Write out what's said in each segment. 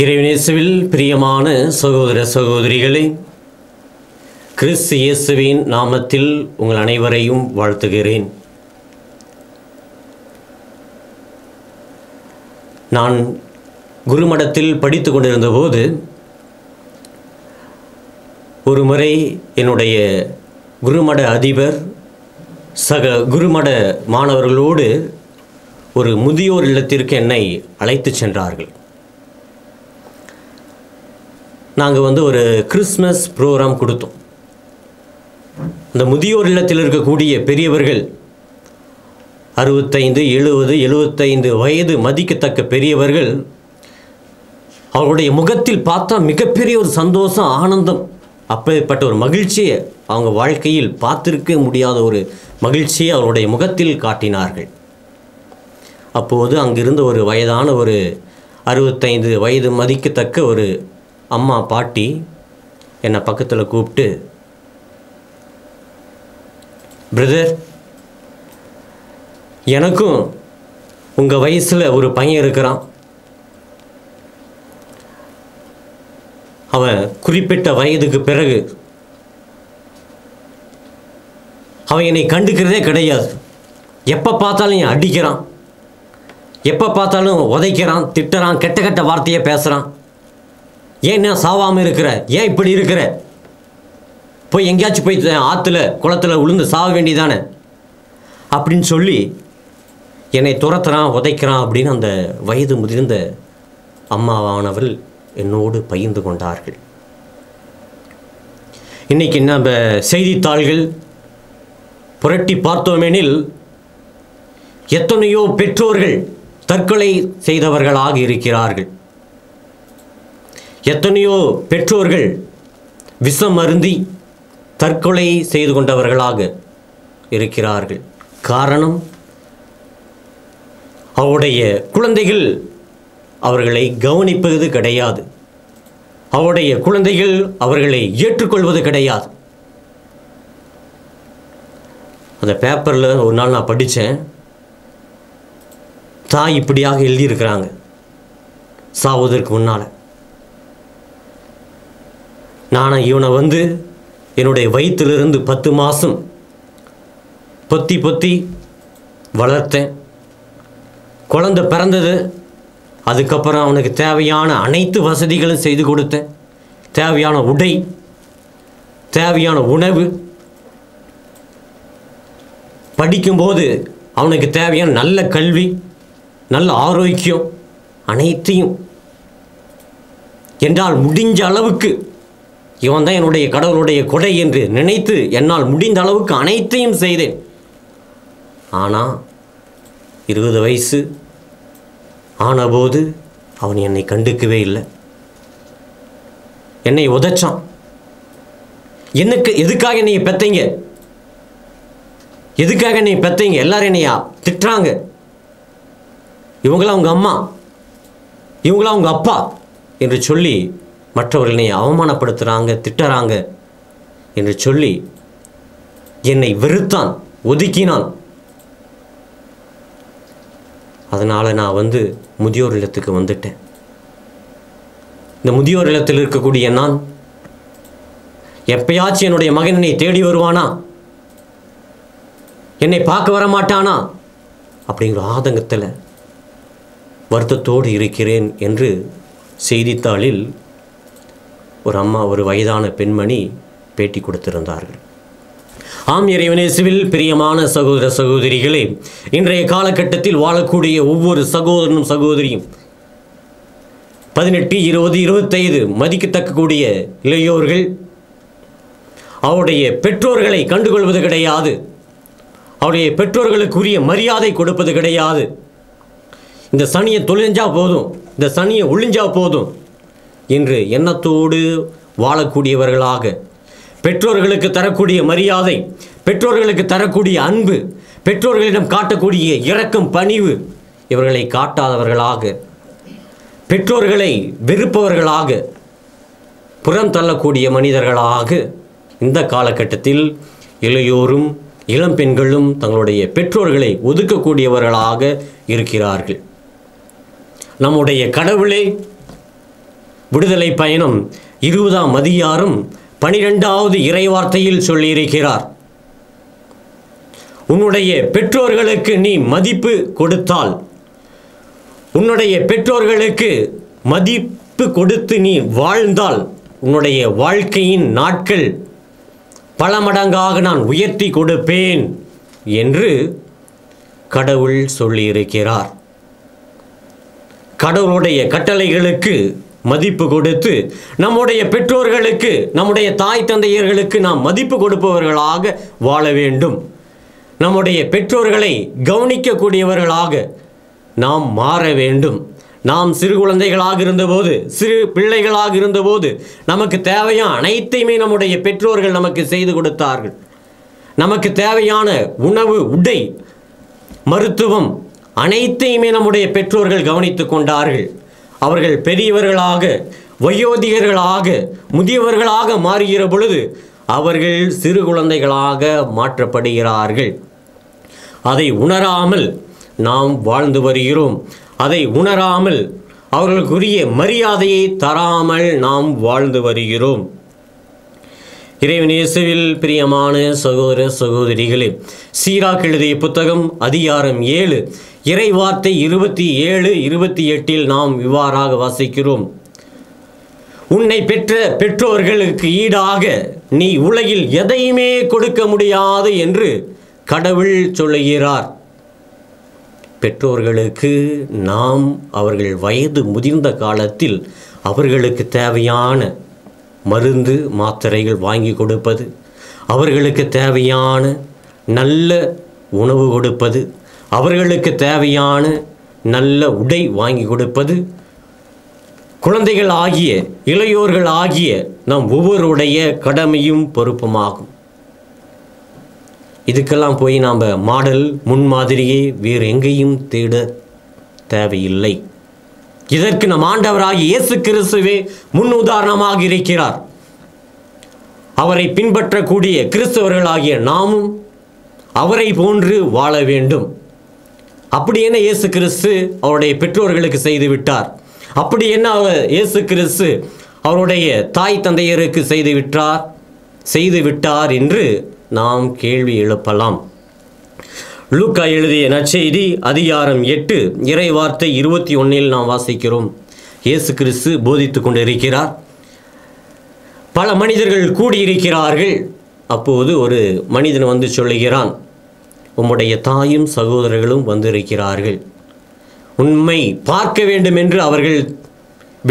இறைவனேசுவில் பிரியமான சகோதர சகோதரிகளே கிறிஸ்து இயேசுவின் நாமத்தில் உங்கள் அனைவரையும் வாழ்த்துகிறேன். நான் குருமடத்தில் படித்து கொண்டிருந்தபோது ஒரு முறை என்னுடைய குருமட அதிபர் சக குருமட மாணவர்களோடு ஒரு முதியோர் இல்லத்திற்கு என்னை அழைத்து சென்றார்கள். நாங்கள் வந்து ஒரு கிறிஸ்மஸ் ப்ரோக்ராம் கொடுத்தோம். இந்த முதியோர் இல்லத்தில் இருக்கக்கூடிய பெரியவர்கள் அறுபத்தைந்து எழுபது எழுபத்தைந்து வயது மதிக்கத்தக்க பெரியவர்கள் அவர்களுடைய முகத்தில் பார்த்தா மிகப்பெரிய ஒரு சந்தோஷம் ஆனந்தம் அப்படிப்பட்ட ஒரு மகிழ்ச்சியை அவங்க வாழ்க்கையில் பார்த்திருக்க முடியாத ஒரு மகிழ்ச்சியை அவருடைய முகத்தில் காட்டினார்கள். அப்போது அங்கிருந்த ஒரு வயதான ஒரு அறுபத்தைந்து வயது மதிக்கத்தக்க ஒரு அம்மா பாட்டி என்னை பக்கத்தில் கூப்பிட்டு பிரதர் எனக்கும் உங்கள் வயசில் ஒரு பையன் இருக்கிறான். அவன் குறிப்பிட்ட வயதுக்கு பிறகு அவன் என்னை கண்டுக்கிறதே கிடையாது. எப்போ பார்த்தாலும் என் அடிக்கிறான். எப்போ பார்த்தாலும் உதைக்கிறான் திட்டுறான் கெட்ட கெட்ட வார்த்தையை பேசுகிறான் ஏன் நான் சாவாமல் இருக்கிற? ஏன் இப்படி இருக்கிற? போய் எங்கேயாச்சும் போய் ஆற்றுல குளத்தில் உளுந்து சாக வேண்டியதானே? அப்படின்னு சொல்லி என்னை துரத்துறான் உதைக்கிறான் அப்படின்னு அந்த வயது முதிர்ந்த அம்மாவானவர்கள் என்னோடு பகிர்ந்து கொண்டார்கள். இன்றைக்கி நம்ம செய்தித்தாள்கள் புரட்டி பார்த்தோமெனில் எத்தனையோ பெற்றோர்கள் தற்கொலை செய்தவர்களாக இருக்கிறார்கள். எத்தனையோ பெற்றோர்கள் விஷம் அருந்தி தற்கொலை செய்து கொண்டவர்களாக இருக்கிறார்கள். காரணம் அவருடைய குழந்தைகள் அவர்களை கவனிப்பது கிடையாது. அவருடைய குழந்தைகள் அவர்களை ஏற்றுக்கொள்வது கிடையாது. அந்த பேப்பரில் ஒரு நாள் நான் படித்தேன் தாய் இப்படியாக எழுதியிருக்கிறாங்க. சாவதற்கு முன்னால். நான் இவனை வந்து என்னுடைய வயிற்றிலிருந்து பத்து மாதம் பொத்தி பொத்தி வளர்த்தேன். குழந்தை பிறந்தது அதுக்கப்புறம் அவனுக்கு தேவையான அனைத்து வசதிகளும் செய்து கொடுத்தேன். தேவையான உடை தேவையான உணவு. படிக்கும்போது அவனுக்கு தேவையான நல்ல கல்வி நல்ல ஆரோக்கியம் அனைத்தையும். என்றால் முடிஞ்ச அளவுக்கு இவன் தான் என்னுடைய கடவுளுடைய கொடை என்று நினைத்து என்னால் முடிந்த அளவுக்கு அனைத்தையும் செய்தேன். ஆனால் இருபது வயசு ஆனபோது அவன் என்னை கண்டுக்கவே இல்லை. என்னை உதைச்சான். என்னக்கு எதுக்காக என்னை பெத்தீங்க? எதுக்காக என்னை பெத்தீங்க? எல்லாரும் என்னையா திட்டுறாங்க. இவங்களாம் அவங்க அம்மா. இவங்களாம் அவங்க அப்பா என்று சொல்லி மற்றவர்களை அவமானப்படுத்துகிறாங்க திட்டுறாங்க என்று சொல்லி என்னை வெறுத்தான் ஒதுக்கினான். அதனால் நான் வந்து முதியோர் இல்லத்துக்கு வந்துட்டேன். இந்த முதியோர் இல்லத்தில் இருக்கக்கூடிய நான் எப்பயாச்சும் என்னுடைய மகன் என்னை தேடி வருவானா? என்னை பார்க்க வர மாட்டானா? அப்படிங்கிற ஆதங்கத்தில் வருத்தத்தோடு இருக்கிறேன் என்று செய்தித்தாளில் ஒரு அம்மா ஒரு வயதான பெண்மணி பேட்டி கொடுத்திருந்தார்கள். ஆம் இறைவனேசுவில் பிரியமான சகோதர சகோதரிகளே இன்றைய காலகட்டத்தில் வாழக்கூடிய ஒவ்வொரு சகோதரனும் சகோதரியும் பதினெட்டு இருபது இருபத்தைந்து மதிக்கத்தக்கக்கூடிய இளையோர்கள் அவருடைய பெற்றோர்களை கண்டுகொள்வது கிடையாது. அவருடைய பெற்றோர்களுக்குரிய மரியாதை கொடுப்பது கிடையாது. இந்த சனியை தொழிஞ்சா போதும் இந்த சனியை ஒழிஞ்சா போதும். என்று எண்ணத்தோடு வாழக்கூடியவர்களாக பெற்றோர்களுக்கு தரக்கூடிய மரியாதை பெற்றோர்களுக்கு தரக்கூடிய அன்பு பெற்றோர்களிடம் காட்டக்கூடிய இரக்கம் பணிவு இவர்களை காட்டாதவர்களாக பெற்றோர்களை வெறுப்பவர்களாக புறம் தள்ளக்கூடிய மனிதர்களாக இந்த காலகட்டத்தில் இளையோரும் இளம் பெண்களும் தங்களுடைய பெற்றோர்களை ஒதுக்கக்கூடியவர்களாக இருக்கிறார்கள். நம்முடைய கடவுளே விடுதலை பயணம் இருபதாம் அதிகாரம் பனிரெண்டாவது இறைவார்த்தையில் சொல்லியிருக்கிறார். உன்னுடைய பெற்றோர்களுக்கு நீ மதிப்பு கொடுத்தால் உன்னுடைய பெற்றோர்களுக்கு மதிப்பு கொடுத்து நீ வாழ்ந்தால் உன்னுடைய வாழ்க்கையின் நாட்கள் பல மடங்காக நான் உயர்த்தி கொடுப்பேன் என்று கடவுள் சொல்லியிருக்கிறார். கடவுளுடைய கட்டளைகளுக்கு மதிப்பு கொடுத்து நம்முடைய பெற்றோர்களுக்கு நம்முடைய தாய் தந்தையர்களுக்கு நாம் மதிப்பு கொடுப்பவர்களாக வாழ வேண்டும். நம்முடைய பெற்றோர்களை கவனிக்கக்கூடியவர்களாக நாம் மாற வேண்டும். நாம் சிறு குழந்தைகளாக இருந்தபோது சிறு பிள்ளைகளாக இருந்தபோது நமக்கு தேவையான அனைத்தையுமே நம்முடைய பெற்றோர்கள் நமக்கு செய்து கொடுத்தார்கள். நமக்கு தேவையான உணவு உடை மருத்துவம் அனைத்தையுமே நம்முடைய பெற்றோர்கள் கவனித்து கொண்டார்கள். அவர்கள் பெரியவர்களாக வயோதிகர்களாக முதியவர்களாக மாறுகிற பொழுது அவர்கள் சிறு குழந்தைகளாக மாற்றப்படுகிறார்கள். அதை உணராமல் நாம் வாழ்ந்து வருகிறோம். அதை உணராமல் அவர்களுக்குரிய மரியாதையை தராமல் நாம் வாழ்ந்து வருகிறோம். இறைவன் இயேசுவில் பிரியமான சகோதர சகோதரிகளே சீராக் எழுதிய புத்தகம் அதிகாரம் ஏழு இறை வார்த்தை இருபத்தி ஏழு இருபத்தி எட்டில் நாம் இவ்வாறாக வாசிக்கிறோம். உன்னை பெற்ற பெற்றோர்களுக்கு ஈடாக நீ உலகில் எதையுமே கொடுக்க முடியாது என்று கடவுள் சொல்லுகிறார். பெற்றோர்களுக்கு நாம் அவர்கள் வயது முதிர்ந்த காலத்தில் அவர்களுக்கு தேவையான மருந்து மாத்திரைகள் வாங்கி கொடுப்பது அவர்களுக்கு தேவையான நல்ல உணவு கொடுப்பது அவர்களுக்கு தேவையான நல்ல உடை வாங்கி கொடுப்பது குழந்தைகள் ஆகிய இளையோர்கள் ஆகிய நம் ஒவ்வொருடைய கடமையும் பொறுப்புமாகும். இதுக்கெல்லாம் போய் நாம் மாடல் முன்மாதிரியே வேறு எங்கேயும் தேட தேவையில்லை. இதற்கு நம் ஆண்டவராகி இயேசு கிறிஸ்துவே முன் உதாரணமாக இருக்கிறார். அவரை பின்பற்றக்கூடிய கிறிஸ்தவர்களாகிய நாமும் அவரை போன்று வாழ வேண்டும். அப்படி என்ன இயேசு கிறிஸ்து அவருடைய பெற்றோர்களுக்கு செய்து விட்டார்? அப்படி என்ன அவர் இயேசு கிறிஸ்து அவருடைய தாய் தந்தையருக்கு செய்து விட்டார்? செய்து விட்டார் என்று நாம் கேள்வி எழுப்பலாம். லூக்கா எழுதிய நற்செய்தி அதிகாரம் எட்டு இறை வார்த்தை இருபத்தி ஒன்னில் நாம் வாசிக்கிறோம். இயேசு கிறிஸ்து போதித்து கொண்டிருக்கிறார். பல மனிதர்கள் கூடியிருக்கிறார்கள். அப்போது ஒரு மனிதன் வந்து சொல்லுகிறான் உம்முடைய தாயும் சகோதரர்களும் வந்திருக்கிறார்கள். உண்மை பார்க்க வேண்டும் என்று அவர்கள்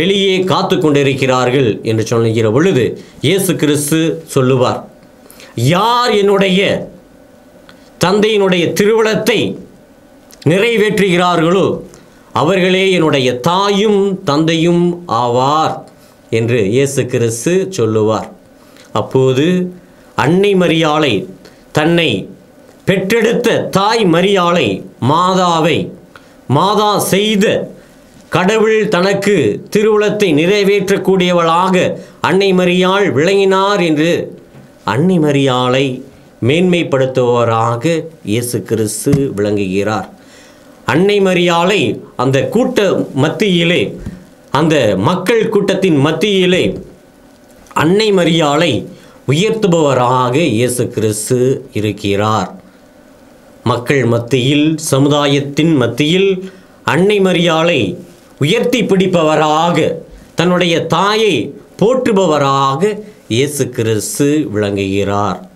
வெளியே காத்து கொண்டிருக்கிறார்கள் என்று சொல்லுகிற பொழுது இயேசு கிறிஸ்து சொல்லுவார் யார் என்னுடைய தந்தையினுடைய திருவிழத்தை நிறைவேற்றுகிறார்களோ அவர்களே என்னுடைய தாயும் தந்தையும் ஆவார் என்று இயேசு கிறிஸ்து சொல்லுவார். அப்போது அன்னை மரியாளை தன்னை பெற்றெடுத்த தாய் மரியாளை மாதாவை மாதா செய்த கடவுள் தனக்கு திருவுளத்தை நிறைவேற்றக்கூடியவளாக அன்னை மரியாள் விளங்கினார் என்று அன்னை மரியாளை மேன்மைப்படுத்துபவராக இயேசு கிறிஸ்து விளங்குகிறார். அன்னை மரியாலை அந்த கூட்ட மத்தியிலே அந்த மக்கள் கூட்டத்தின் மத்தியிலே அன்னை மரியாலை உயர்த்துபவராக இயேசு கிறிஸ்து இருக்கிறார். மக்கள் மத்தியில் சமுதாயத்தின் மத்தியில் அன்னை மரியாலை உயர்த்தி பிடிப்பவராக தன்னுடைய தாயை போற்றுபவராக இயேசு கிறிஸ்து விளங்குகிறார்.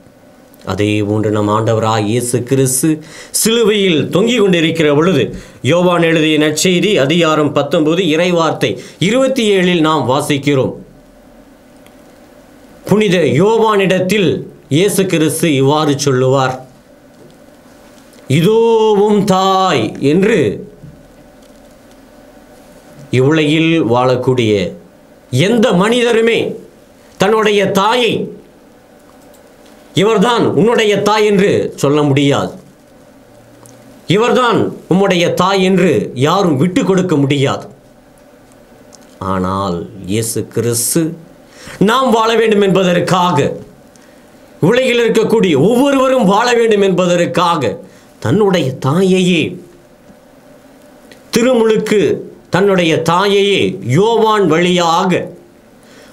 அதே போன்று நம் ஆண்டவராக இயேசு கிறிஸ்து சிலுவையில் தொங்கிக் கொண்டிருக்கிற பொழுது யோவான் எழுதிய நற்செய்தி அதிகாரம் பத்தொன்பது இறைவார்த்தை இருபத்தி ஏழில் நாம் வாசிக்கிறோம். புனித யோவானிடத்தில் இயேசு கிறிஸ்து இவ்வாறு சொல்லுவார் இதோவும் தாய் என்று இவ்வுலகில் வாழக்கூடிய எந்த மனிதருமே தன்னுடைய தாயை இவர்தான் உன்னுடைய தாய் என்று சொல்ல முடியாது. இவர்தான் உம்முடைய தாய் என்று யாரும் விட்டு கொடுக்க முடியாது. ஆனால் இயேசு கிறிஸ்து நாம் வாழ வேண்டும் என்பதற்காக உலகில் இருக்கக்கூடிய ஒவ்வொருவரும் வாழ வேண்டும் என்பதற்காக தன்னுடைய தாயையே திருமுழுக்கு தன்னுடைய தாயையே யோவான் வழியாக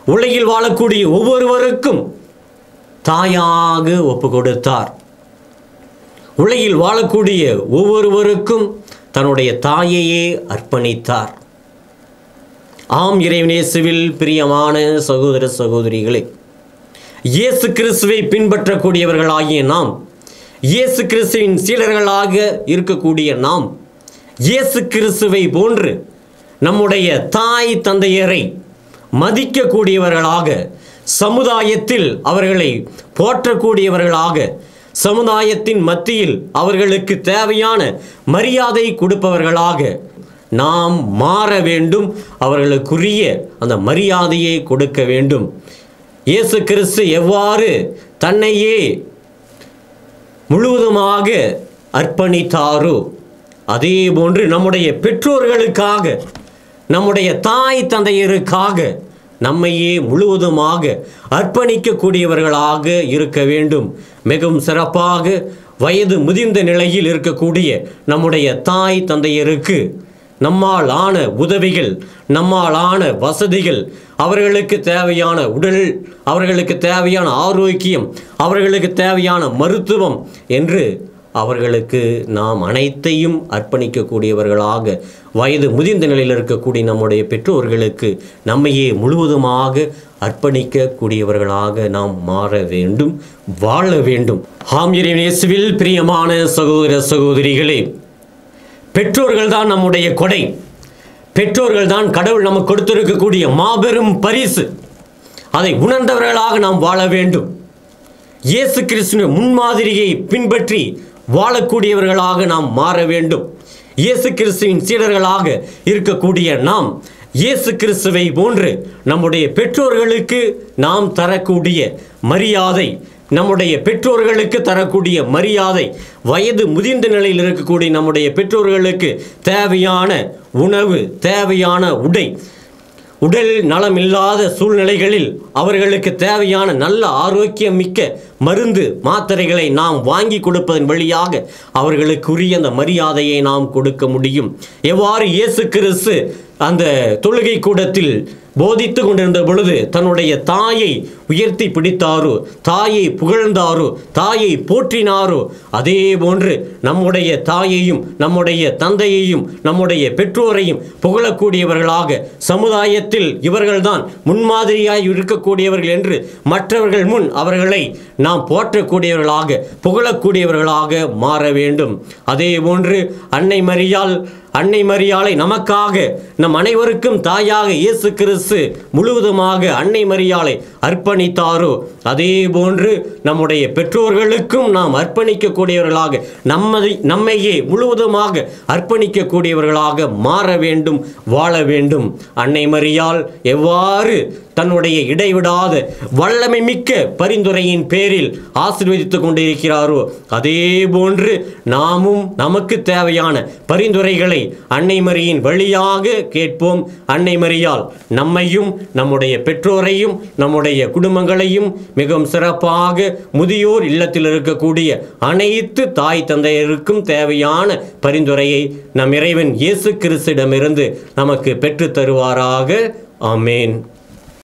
உலகில் வாழக்கூடிய ஒவ்வொருவருக்கும் தாயாக ஒப்பு கொடுத்தார் உலகில் வாழக்கூடிய ஒவ்வொருவருக்கும் தன்னுடைய தாயையே அர்ப்பணித்தார். ஆம் இறைவனேசுவில் பிரியமான சகோதர சகோதரிகளே இயேசு கிறிஸ்துவை பின்பற்றக்கூடியவர்களாகிய நாம் இயேசு கிறிஸ்துவின் சீடர்களாக இருக்கக்கூடிய நாம் இயேசு கிறிஸ்துவை போன்று நம்முடைய தாய் தந்தையரை மதிக்கக்கூடியவர்களாக சமுதாயத்தில் அவர்களை போற்றக்கூடியவர்களாக சமுதாயத்தின் மத்தியில் அவர்களுக்கு தேவையான மரியாதை கொடுப்பவர்களாக நாம் மாற வேண்டும். அவர்களுக்குரிய அந்த மரியாதையை கொடுக்க வேண்டும். இயேசு கிறிஸ்து எவ்வாறு தன்னையே முழுவதுமாக அர்ப்பணித்தாரோ அதே போன்று நம்முடைய பெற்றோர்களுக்காக நம்முடைய தாய் தந்தையருக்காக நம்மையே முழுவதுமாக அர்ப்பணிக்கக்கூடியவர்களாக இருக்க வேண்டும். மிகவும் சிறப்பாக வயது முதிர்ந்த நிலையில் இருக்கக்கூடிய நம்முடைய தாய் தந்தையருக்கு நம்மால் ஆன உதவிகள் நம்மால் ஆன வசதிகள் அவர்களுக்கு தேவையான உடல் அவர்களுக்கு தேவையான ஆரோக்கியம் அவர்களுக்கு தேவையான மருத்துவம் என்று அவர்களுக்கு நாம் அனைத்தையும் அர்ப்பணிக்கக்கூடியவர்களாக வயது முதிர்ந்த நிலையில் இருக்கக்கூடிய நம்முடைய பெற்றோர்களுக்கு நம்மையே முழுவதுமாக அர்ப்பணிக்கக்கூடியவர்களாக நாம் மாற வேண்டும் வாழ வேண்டும். ஆம் இறைவனேசுவில் பிரியமான சகோதர சகோதரிகளே பெற்றோர்கள் தான் நம்முடைய கொடை. பெற்றோர்கள் தான் கடவுள் நமக்கு கொடுத்திருக்கக்கூடிய மாபெரும் பரிசு. அதை உணர்ந்தவர்களாக நாம் வாழ வேண்டும். இயேசு கிறிஸ்துவின் முன்மாதிரியை பின்பற்றி வாழக்கூடியவர்களாக நாம் மாற வேண்டும். இயேசு கிறிஸ்துவின் சீடர்களாக இருக்கக்கூடிய நாம் இயேசு கிறிஸ்துவை போன்று நம்முடைய பெற்றோர்களுக்கு நாம் தரக்கூடிய மரியாதை நம்முடைய பெற்றோர்களுக்கு தரக்கூடிய மரியாதை வயது முதிர்ந்த நிலையில் இருக்கக்கூடிய நம்முடைய பெற்றோர்களுக்கு தேவையான உணவு தேவையான உடை உடல் நலம் இல்லாத சூழ்நிலைகளில் அவர்களுக்கு தேவையான நல்ல ஆரோக்கியம் மிக்க மருந்து மாத்திரைகளை நாம் வாங்கி கொடுப்பதன் வழியாக அவர்களுக்குரிய அந்த மரியாதையை நாம் கொடுக்க முடியும். எவ்வாறு இயேசு கிறிஸ்து அந்த தொழுகை கூடத்தில் போதித்து கொண்டிருந்த பொழுது தன்னுடைய தாயை உயர்த்தி பிடித்தாரோ தாயை புகழ்ந்தாரோ தாயை போற்றினாரோ அதே போன்று நம்முடைய தாயையும் நம்முடைய தந்தையையும் நம்முடைய பெற்றோரையும் புகழக்கூடியவர்களாக சமுதாயத்தில் இவர்கள்தான் முன்மாதிரியாய் இருக்கக்கூடியவர்கள் என்று மற்றவர்கள் முன் அவர்களை நாம் போற்றக்கூடியவர்களாக புகழக்கூடியவர்களாக மாற வேண்டும். அதே போன்று அன்னை மரியால் அன்னை மரியாளை நமக்காக நம் அனைவருக்கும் தாயாக இயேசு கிறிஸ்து முழுவதுமாக அன்னை மரியாளை அர்ப்பணித்தாரோ. அதே போன்று நம்முடைய பெற்றோர்களுக்கும் நாம் அர்ப்பணிக்கக்கூடியவர்களாக நம்மதை நம்மையே முழுவதுமாக அர்ப்பணிக்கக்கூடியவர்களாக மாற வேண்டும் வாழ வேண்டும். அன்னை மரியால் எவ்வாறு தன்னுடைய இடைவிடாத வல்லமை மிக்க பரிந்துரையின் பேரில் ஆசிர்வதித்துக் கொண்டிருக்கிறாரோ அதே போன்று நாமும் நமக்கு தேவையான பரிந்துரைகளை அன்னை மரியின் வழியாக கேட்போம். அன்னை மரியால் நம்மையும் நம்முடைய பெற்றோரையும் நம்முடைய குடும்பங்களையும் மிகவும் சிறப்பாக முதியோர் இல்லத்தில் இருக்கக்கூடிய அனைத்து தாய் தந்தையருக்கும் தேவையான பரிந்துரையை நம் இறைவன் இயேசு கிறிஸ்திடமிருந்து நமக்கு பெற்றுத் தருவாராக. ஆமேன்.